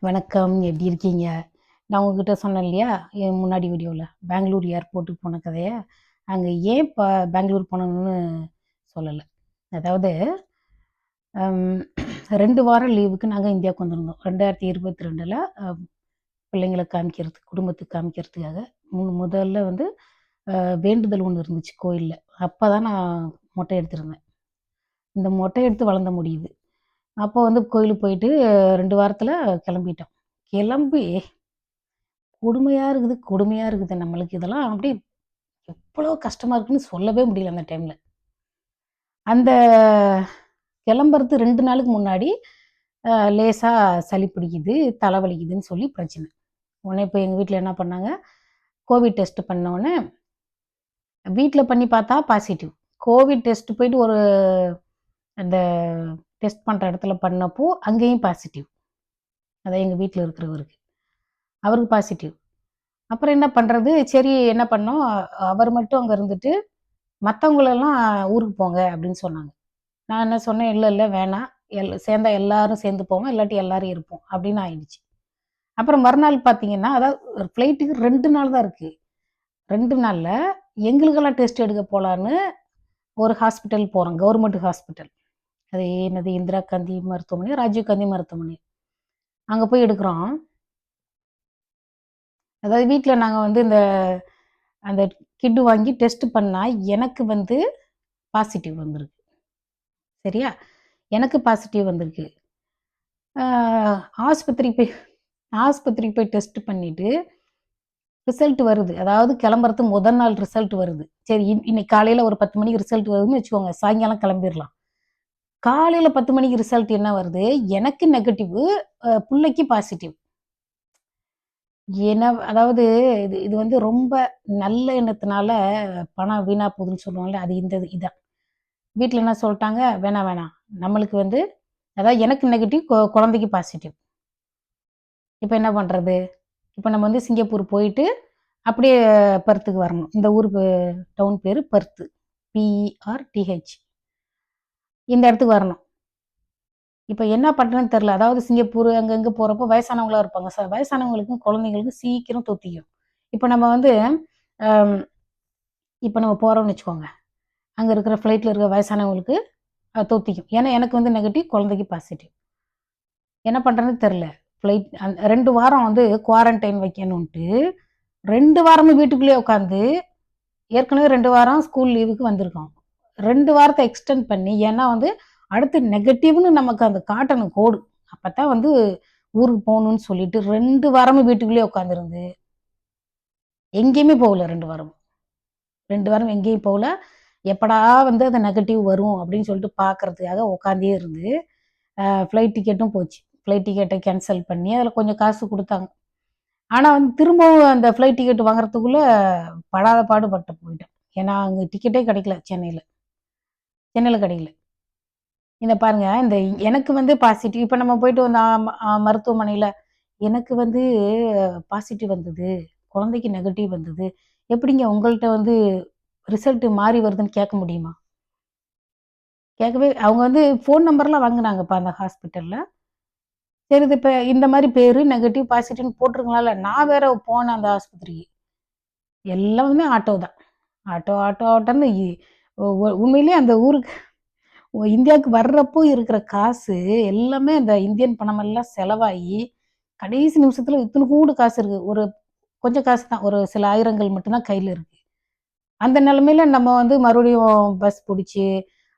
வணக்கம் எப்படி இருக்கீங்க? நான் உங்ககிட்ட சொன்னேன் இல்லையா என் முன்னாடி வீடியோவில் பெங்களூர் ஏர்போர்ட்டுக்கு போன கதையை. அங்கே ஏன் இப்போ பெங்களூர் போனோம்னு சொல்லலை. அதாவது ரெண்டு வாரம் லீவுக்கு நாங்கள் இந்தியாவுக்கு வந்திருந்தோம். ரெண்டாயிரத்தி இருபத்தி ரெண்டில் பிள்ளைங்களை காமிக்கிறதுக்கு குடும்பத்துக்கு காமிக்கிறதுக்காக. மு- முதல்ல வந்து வேண்டுதல் ஒன்று இருந்துச்சு கோயிலில். அப்போ தான் நான் மொட்டை எடுத்திருந்தேன் இந்த மொட்டை எடுத்து வளர்ந்த முடியுது. அப்போ வந்து கோயிலுக்கு போயிட்டு ரெண்டு வாரத்தில் கிளம்பிட்டோம். கிளம்பி கொடுமையாக இருக்குது கொடுமையாக இருக்குது நம்மளுக்கு இதெல்லாம் அப்படி எவ்வளோ கஷ்டமாக இருக்குன்னு சொல்லவே முடியல அந்த டைமில் அந்த கிளம்புறது ரெண்டு நாளுக்கு முன்னாடி லேசாக சளி பிடிக்குது தலைவலிக்குதுன்னு சொல்லி பிரச்சனை. உடனே இப்போ எங்கள் வீட்டில் என்ன பண்ணாங்க கோவிட் டெஸ்ட் உடனே வீட்டில் பண்ணி பார்த்தா பாசிட்டிவ் கோவிட் டெஸ்ட் போயிட்டு ஒரு அந்த டெஸ்ட் பண்ணுற இடத்துல பண்ணப்போ அங்கேயும் பாசிட்டிவ் அதான் எங்கள் வீட்டில் இருக்கிறவருக்கு. அவருக்கு பாசிட்டிவ் அப்புறம் என்ன பண்ணுறது சரி என்ன பண்ணோம்? அவர் மட்டும் அங்கே இருந்துட்டு மற்றவங்களெல்லாம் ஊருக்கு போங்க அப்படின்னு சொன்னாங்க. நான் என்ன சொன்னேன்? இல்லை இல்லை வேணாம். எல் சேர்ந்தா எல்லாரும் சேர்ந்து போவோம். இல்லாட்டி எல்லாரும் இருப்போம். அப்படின்னு ஆயிடுச்சு. அப்புறம் மறுநாள் பார்த்தீங்கன்னா அதாவது ஃப்ளைட்டுக்கு ரெண்டு நாள் தான் இருக்குது ரெண்டு நாளில் எங்களுக்கெல்லாம் டெஸ்ட் எடுக்க போகலான்னு ஒரு ஹாஸ்பிட்டல் போகிறோம் கவர்மெண்ட் ஹாஸ்பிட்டல் அது என்னது? இந்திரா காந்தி மருத்துவமனை ராஜீவ் காந்தி மருத்துவமனை. அங்கே போய் எடுக்கிறோம். அதாவது வீட்டில் நாங்கள் வந்து இந்த அந்த கிட்டு வாங்கி டெஸ்ட் பண்ணால் எனக்கு வந்து பாசிட்டிவ் வந்திருக்கு. சரியா? எனக்கு பாசிட்டிவ் வந்திருக்கு. ஆஸ்பத்திரி போய் ஆஸ்பத்திரிக்கு போய் டெஸ்ட் பண்ணிவிட்டு ரிசல்ட் வருது. அதாவது கிளம்புறது முதல் நாள் ரிசல்ட் வருது. சரி இன்னைக்கு காலையில் ஒரு பத்து மணிக்கு ரிசல்ட் வருதுன்னு வச்சுக்கோங்க. சாயங்காலம் கிளம்பிடலாம். காலையில் பத்து மணிக்கு ரிசல்ட் என்ன வருது? எனக்கு நெகட்டிவ் பிள்ளைக்கு பாசிட்டிவ் ஏன்னா அதாவது இது இது வந்து ரொம்ப நல்ல எண்ணத்தினால பணம் வீணா போகுதுன்னு சொல்லுவாங்கல்ல அது இந்த இது- இதான். வீட்டில் என்ன சொல்லிட்டாங்க? வேணாம் வேணாம். நம்மளுக்கு வந்து அதாவது எனக்கு நெகட்டிவ் குழந்தைக்கு பாசிட்டிவ் இப்போ என்ன பண்ணுறது இப்போ நம்ம வந்து சிங்கப்பூர் போயிட்டு அப்படியே பர்த்துக்கு வரணும். இந்த ஊர் டவுன் பேர் பர்த்து. பிஇஆர்டிஹெச் இந்த இடத்துக்கு வரணும். இப்போ என்ன பண்ணுறேன்னு தெரில அதாவது சிங்கப்பூர் அங்கங்கே போகிறப்போ வயசானவங்களாக இருப்பாங்க. சார் வயசானவங்களுக்கும் குழந்தைங்களுக்கும் சீக்கிரம் தொத்திக்கும். இப்போ நம்ம வந்து இப்போ நம்ம போகிறோம்னு வச்சுக்கோங்க. அங்கே இருக்கிற ஃப்ளைட்டில் இருக்கிற வயசானவங்களுக்கு தொத்திக்கும். ஏன்னா எனக்கு வந்து நெகட்டிவ் குழந்தைக்கு பாசிட்டிவ் என்ன பண்ணுறேன்னு தெரில ஃப்ளைட் அந்த ரெண்டு வாரம் வந்து குவாரண்டைன் வைக்கணுன்ட்டு ரெண்டு வாரமும் வீட்டுக்குள்ளேயே உட்காந்து ஏற்கனவே ரெண்டு வாரம் ஸ்கூல் லீவுக்கு வந்திருக்கோம். ரெண்டு வாரத்தை எக்ஸ்டெண்ட் பண்ணி ஏன்னா வந்து அடுத்து நெகட்டிவ்னு நமக்கு அந்த காட்டணும் கோடு. அப்போ தான் வந்து ஊருக்கு போகணும்னு சொல்லிட்டு ரெண்டு வாரமும் வீட்டுக்குள்ளேயே உட்காந்துருந்து எங்கேயுமே போகல ரெண்டு வாரம் ரெண்டு வாரம் எங்கேயும் போகல. எப்படா வந்து அந்த நெகட்டிவ் வரும் அப்படின்னு சொல்லிட்டு பார்க்கறதுக்காக உட்காந்தே இருந்து ஃப்ளைட் டிக்கெட்டும் போச்சு. ஃப்ளைட் டிக்கெட்டை கேன்சல் பண்ணி அதில் கொஞ்சம் காசு கொடுத்தாங்க. ஆனால் வந்து திரும்பவும் அந்த ஃப்ளைட் டிக்கெட் வாங்குறதுக்குள்ளே படாத பாடுபட்டு போயிட்டேன். ஏன்னா அங்கே டிக்கெட்டே கிடைக்கல சென்னையில். சென்னையில் கடையில் இந்த பாருங்க இந்த எனக்கு வந்து பாசிட்டிவ் இப்போ நம்ம போயிட்டு வந்த மருத்துவமனையில் எனக்கு வந்து பாசிட்டிவ் வந்தது குழந்தைக்கு நெகட்டிவ் வந்தது எப்படிங்க உங்கள்கிட்ட வந்து ரிசல்ட் மாறி வருதுன்னு கேட்க முடியுமா? கேட்கவே அவங்க வந்து ஃபோன் நம்பர்லாம் வாங்கினாங்கப்பா அந்த ஹாஸ்பிட்டலில் சரி இது இப்போ இந்த மாதிரி பேர் நெகட்டிவ் பாசிட்டிவ்னு போட்டிருக்கலாம்ல நான் வேற போனேன் அந்த ஆஸ்பத்திரிக்கு. எல்லாமே ஆட்டோ தான் ஆட்டோ ஆட்டோ ஆட்டோன்னு உண்மையிலே உண்மையிலேயே அந்த ஊருக்கு இந்தியாவுக்கு வர்றப்போ இருக்கிற காசு எல்லாமே அந்த இந்தியன் பணமெல்லாம் செலவாகி கடைசி நிமிஷத்தில் இத்தனை கூடு காசு இருக்குது ஒரு கொஞ்சம் காசு தான். ஒரு சில ஆயிரங்கள் மட்டும்தான் கையில் இருக்குது அந்த நிலமையில நம்ம வந்து மறுபடியும் பஸ் பிடிச்சி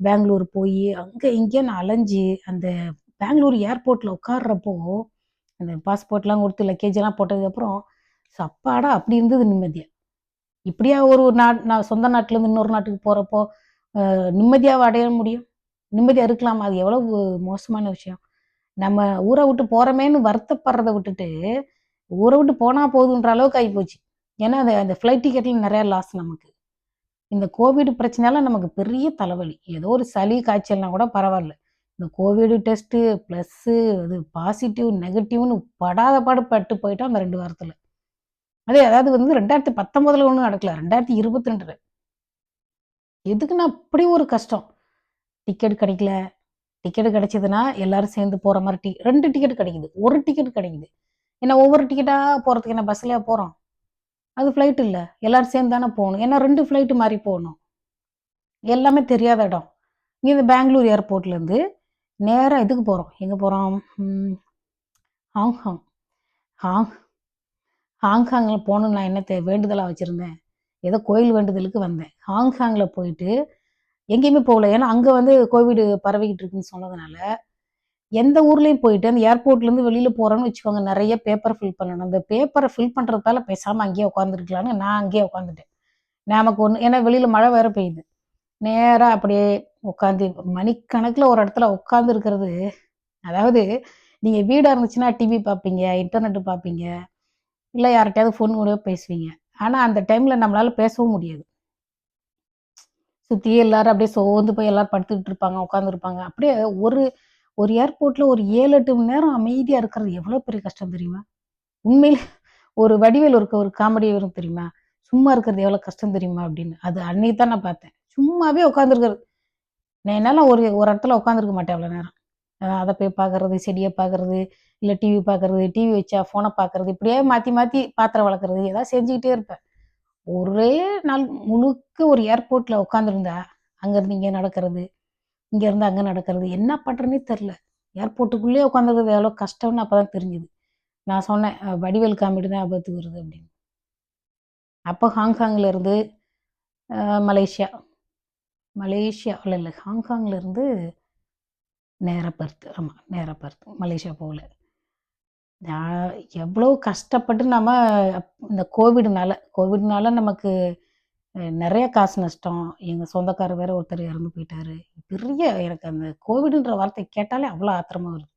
பெங்களூர் போய் அங்கே இங்கேன்னு அலைஞ்சு அந்த பெங்களூர் ஏர்போர்ட்டில் உட்கார்றப்போ அந்த பாஸ்போர்ட்லாம் கொடுத்து லக்கேஜ் எல்லாம் போட்டதுக்கப்புறம் சப்பாடா அப்படி இருந்தது நிம்மதியா. இப்படியா ஒரு நாட் நான் சொந்த நாட்டிலேருந்து இன்னொரு நாட்டுக்கு போகிறப்போ நிம்மதியாக அடைய முடியும். நிம்மதியாக இருக்கலாம். அது எவ்வளவு மோசமான விஷயம். நம்ம ஊரை விட்டு போகிறோமேன்னு வருத்தப்படுறத விட்டுட்டு ஊரை விட்டு போனால் போதுன்ற அளவுக்கு ஆகி போச்சு ஏன்னா அந்த அந்த ஃப்ளைட் டிக்கெட்டில் நிறையா லாஸ் நமக்கு. இந்த கோவிட் பிரச்சனையால நமக்கு பெரிய தலைவலி. ஏதோ ஒரு சளி காய்ச்சல்னா கூட பரவாயில்ல. இந்த கோவிடு டெஸ்ட்டு ப்ளஸ்ஸு அது பாசிட்டிவ் நெகட்டிவ்னு படாத பாடு பட்டு போயிட்டோம் அந்த ரெண்டு வாரத்தில். அதே அதாவது வந்து ரெண்டாயிரத்தி பத்தொன்பதுல ஒன்றும் நடக்கல. ரெண்டாயிரத்தி இருபத்தி ரெண்டுல எதுக்குன்னா அப்படி ஒரு கஷ்டம்? டிக்கெட் கிடைக்கல. டிக்கெட் கிடைச்சதுன்னா எல்லாரும் சேர்ந்து போகிற மாதிரி டி ரெண்டு டிக்கெட் கிடைக்குது. ஒரு டிக்கெட் கிடைக்குது. ஏன்னா ஒவ்வொரு டிக்கெட்டாக போகிறதுக்கு என்ன பஸ்லையா போகிறோம் அது ஃப்ளைட் இல்லை. எல்லாரும் சேர்ந்து தானே போகணும். ஏன்னா ரெண்டு ஃப்ளைட்டு மாதிரி போகணும். எல்லாமே தெரியாத இடம். இங்கே இந்த பெங்களூர் ஏர்போர்ட்லேருந்து நேராக இதுக்கு போகிறோம் எங்கே போகிறோம் ஹாங்காங். ஹாங் ஹாங்காங்கில் போகணுன்னு நான் என்ன வேண்டுதலாக வச்சுருந்தேன். ஏதோ கோயில் வேண்டுதலுக்கு வந்தேன். ஹாங்காங்கில் போயிட்டு எங்கேயுமே போகல. ஏன்னா அங்கே வந்து கோவிடு பரவிக்கிட்டு இருக்குன்னு சொன்னதுனால எந்த ஊர்லேயும் போயிட்டு அந்த ஏர்போர்ட்லேருந்து வெளியில் போகிறோன்னு வச்சுக்கோங்க நிறைய பேப்பரை ஃபில் பண்ணணும். அந்த பேப்பரை ஃபில் பண்ணுறதுனால பேசாமல் அங்கேயே உட்காந்துருக்கலான்னு நான் அங்கேயே உட்காந்துட்டேன் நமக்கு ஒன்று ஏன்னா வெளியில் மழை வேற பெய்யுது. நேராக அப்படியே உட்காந்து மணிக்கணக்கில் ஒரு இடத்துல உட்காந்துருக்கிறது அதாவது நீங்கள் வீடாக இருந்துச்சுன்னா டிவி பார்ப்பீங்க இன்டர்நெட்டு பார்ப்பீங்க. இல்லை யார்கிட்டயாவது ஃபோன் கூட பேசுவீங்க. ஆனால் அந்த டைமில் நம்மளால் பேசவும் முடியாது. சுற்றி எல்லாரும் அப்படியே சோர்ந்து போய் எல்லாரும் படுத்துக்கிட்டு இருப்பாங்க உட்காந்துருப்பாங்க அப்படியே ஒரு ஒரு ஏர்போர்ட்டில் ஒரு ஏழு எட்டு மணி நேரம் அமைதியாக இருக்கிறது எவ்வளோ பெரிய கஷ்டம் தெரியுமா? உண்மையில் ஒரு வடிவேல் இருக்க ஒரு காமெடி வரும் தெரியுமா? சும்மா இருக்கிறது எவ்வளோ கஷ்டம் தெரியுமா அப்படின்னு. அது அன்னைக்கு தான் நான் பார்த்தேன். சும்மாவே உட்காந்துருக்கிறது நான் என்னால் ஒரு ஒரு இடத்துல உட்காந்துருக்க மாட்டேன் அவ்வளோ நேரம். அதை போய் பார்க்கறது செடியை பார்க்கறது இல்லை டிவி பார்க்கறது டிவி வச்சா ஃபோனை பார்க்கறது இப்படியே மாற்றி மாற்றி பாத்திரம் வளர்க்குறது ஏதாவது செஞ்சுக்கிட்டே இருப்பேன். ஒரே நாள் முழுக்க ஒரு ஏர்போர்ட்டில் உட்காந்துருந்தா அங்கேருந்து இங்கே நடக்கிறது இங்கேருந்து அங்கே நடக்கிறது என்ன பண்ணுறேன்னே தெரில ஏர்போர்ட்டுக்குள்ளேயே உட்காந்துருக்கிறது எவ்வளோ கஷ்டம்னு அப்போ தான் தெரிஞ்சுது. நான் சொன்னேன் வடிவேல் காமெடி தான் ஆபத்து வருது அப்படின்னு. அப்போ ஹாங்காங்லேருந்து மலேசியா. மலேசியா இல்லை இல்லை ஹாங்காங்லேருந்து இருந்து நேராக பருத்து ஆமாம் நேராக பருத்து மலேசியா போகல. நான் எவ்வளோ கஷ்டப்பட்டு நம்ம இந்த கோவிடுனால கோவிட்னால நமக்கு நிறைய காசு நஷ்டம். எங்கள் சொந்தக்காரர் வேற ஒருத்தர் இறந்து போயிட்டாரு. பெரிய எனக்கு அந்த கோவிடுன்ற வார்த்தை கேட்டாலே அவ்வளோ ஆத்திரமாக வருது.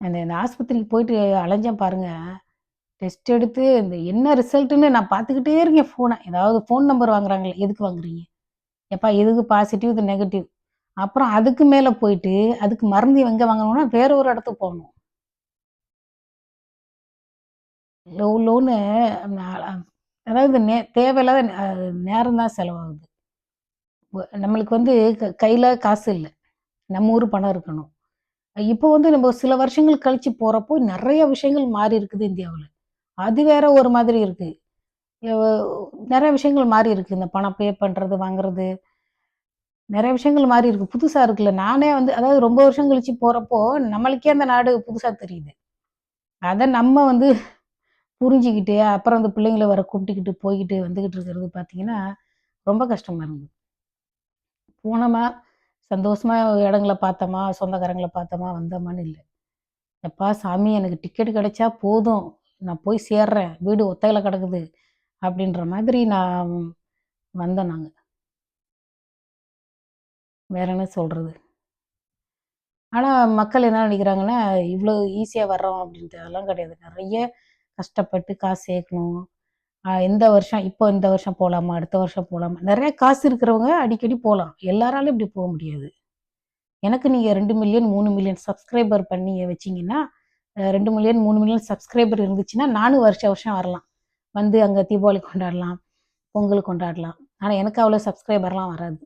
அந்த இந்த ஆஸ்பத்திரிக்கு போயிட்டு அலைஞ்சேன் பாருங்க. டெஸ்ட் எடுத்து இந்த என்ன ரிசல்ட்டுன்னு நான் பார்த்துக்கிட்டே இருக்கேன் ஃபோனை. ஏதாவது ஃபோன் நம்பர் வாங்குறாங்களே எதுக்கு வாங்குறீங்க? எப்பா எதுக்கு பாசிட்டிவ் இது நெகட்டிவ்? அப்புறம் அதுக்கு மேலே போயிட்டு அதுக்கு மருந்து எங்கே வாங்கணும்னா வேற ஒரு இடத்துக்கு போகணும். லோ லோன்னு அதாவது நே தேவையில்லாத நேரம் தான் செலவாகுது. நம்மளுக்கு வந்து கையில் காசு இல்லை. நம்ம ஊர் பணம் இருக்கணும். இப்போ வந்து நம்ம சில வருஷங்கள் கழிச்சு போகிறப்போ நிறைய விஷயங்கள் மாறி இருக்குது இந்தியாவில். அது வேற ஒரு மாதிரி இருக்குது நிறைய விஷயங்கள் மாறி இருக்குது இந்த பணம் பே பண்ணுறது வாங்குறது. நிறைய விஷயங்கள் மாறி இருக்கு. புதுசாக இருக்குல்ல. நானே வந்து அதாவது ரொம்ப வருஷம் கழிச்சு போகிறப்போ நம்மளுக்கே அந்த நாடு புதுசாக தெரியுது. அதை நம்ம வந்து புரிஞ்சுக்கிட்டு அப்புறம் அந்த பிள்ளைங்கள வர கூப்பிட்டுக்கிட்டு போய்கிட்டு வந்துக்கிட்டு இருக்கிறது பார்த்தீங்கன்னா ரொம்ப கஷ்டமாக இருந்தது. போனோமா சந்தோஷமா இடங்களை பார்த்தோமா சொந்தக்காரங்களை பார்த்தோமா வந்தோமான்னு இல்லை. எப்பா சாமி எனக்கு டிக்கெட் கிடைச்சா போதும். நான் போய் சேர்றேன். வீடு ஒத்தையில் கிடக்குது. அப்படின்ற மாதிரி நான் வந்தோம் நாங்கள் வேற என்ன சொல்கிறது ஆனால் மக்கள் என்ன நினைக்கிறாங்கன்னா இவ்வளோ ஈஸியாக வர்றோம் அப்படின்ட்டு அதெல்லாம் கிடையாது. நிறைய கஷ்டப்பட்டு காசு சேர்க்கணும். இந்த வருஷம் இப்போ இந்த வருஷம் போகலாமா அடுத்த வருஷம் போகலாமா நிறைய காசு இருக்கிறவங்க அடிக்கடி போகலாம் எல்லாராலும் இப்படி போக முடியாது. எனக்கு நீங்கள் ரெண்டு மில்லியன் மூணு மில்லியன் சப்ஸ்கிரைபர் பண்ணி வச்சிங்கன்னா ரெண்டு மில்லியன் மூணு மில்லியன் சப்ஸ்கிரைபர் இருந்துச்சுன்னா நானும் வருஷ வருஷம் வரலாம். வந்து அங்கே தீபாவளி கொண்டாடலாம் பொங்கல் கொண்டாடலாம். ஆனால் எனக்கு அவ்வளோ சப்ஸ்கிரைபர்லாம் வராது.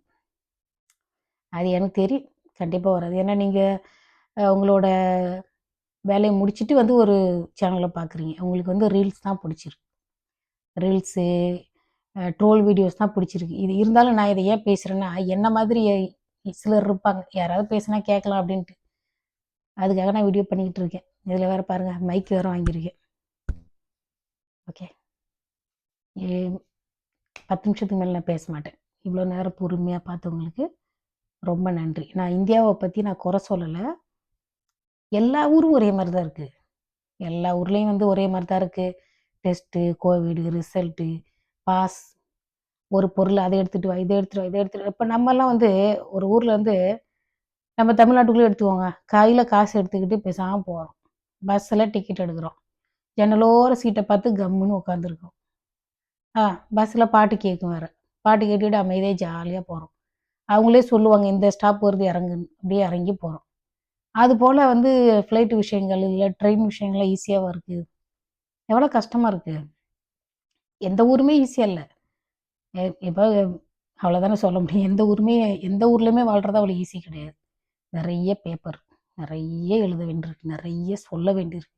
அது எனக்கு தெரியும் கண்டிப்பாக வராது. ஏன்னா நீங்கள் உங்களோட வேலையை முடிச்சுட்டு வந்து ஒரு சேனலை பார்க்குறீங்க உங்களுக்கு வந்து ரீல்ஸ் தான் பிடிச்சிருக்கு. ரீல்ஸு ட்ரோல் வீடியோஸ் தான் பிடிச்சிருக்கு. இது இருந்தாலும் நான் இதை ஏன் பேசுகிறேன்னா என்ன மாதிரி சிலர் இருப்பாங்க. யாராவது பேசினா கேட்கலாம் அப்படின்ட்டு. அதுக்காக நான் வீடியோ பண்ணிக்கிட்டு இருக்கேன். இதில் வேறு பாருங்கள் மைக் வேறு வாங்கியிருக்கேன். ஓகே பத்து நிமிஷத்துக்கு மேலே நான் பேச மாட்டேன். இவ்வளோ நேரம் பொறுமையாக பார்த்தவங்களுக்கு ரொம்ப நன்றி. நான் இந்தியாவை பற்றி நான் குறை சொல்லலை. எல்லா ஊரும் ஒரே மாதிரி தான் இருக்குது எல்லா ஊர்லேயும் வந்து ஒரே மாதிரி தான் இருக்குது டெஸ்ட்டு கோவிடு ரிசல்ட்டு பாஸ். ஒரு பொருள் அதை எடுத்துகிட்டு வா இதை எடுத்துகிட்டு வா இதை எடுத்துகிட்டு இப்போ நம்மலாம் வந்து ஒரு ஊரில் வந்து நம்ம தமிழ்நாட்டுக்குள்ளே எடுத்துக்கோங்க. கையில் காசு எடுத்துக்கிட்டு பேசாமல் போகிறோம் பஸ்ஸில் டிக்கெட் எடுக்கிறோம். ஜன்னலோர சீட்டை பார்த்து கம்முன்னு உட்காந்துருக்கோம் ஆ பஸ்ஸில் பாட்டு கேட்கும் வேறு. பாட்டு கேட்டுக்கிட்டு அமைதியாக ஜாலியாக போகிறோம் அவங்களே சொல்லுவாங்க இந்த ஸ்டாப் வருது இறங்குன்னு அப்படியே இறங்கி போகிறோம் அது போல் வந்து ஃப்ளைட் விஷயங்கள் இல்லை ட்ரெயின் விஷயங்கள்லாம் ஈஸியாக இருக்குது எவ்வளோ கஷ்டமாக இருக்குது எந்த ஊருமே ஈஸியாக இல்லை இப்போ அவ்வளோதானே சொல்ல முடியும். எந்த ஊருமே எந்த ஊர்லேயுமே வாழ்கிறது அவ்வளோ ஈஸி கிடையாது. நிறைய பேப்பர் நிறைய எழுத வேண்டியிருக்கு நிறைய சொல்ல வேண்டியிருக்கு.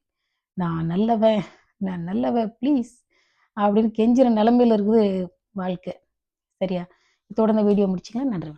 நான் நல்லவன் நான் நல்லவன் ப்ளீஸ் அப்படின்னு கெஞ்சிற நிலமையில இருக்குது வாழ்க்கை. சரியா? தொடர்ந்து வீடியோ முடிச்சுக்கலாம் நன்றி